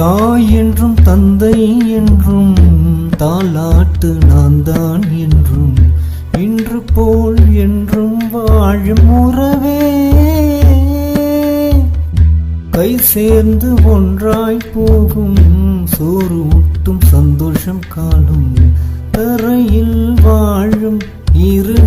தாய் என்றும் தந்தை என்றும் தாலாட்டு நான் தான் என்றும் இன்று போல் என்றும் வாழும் உறவே. கை சேர்ந்து ஒன்றாய் போகும் சோறு ஊட்டும் சந்தோஷம் காணும் தரையில் வாழும் இரு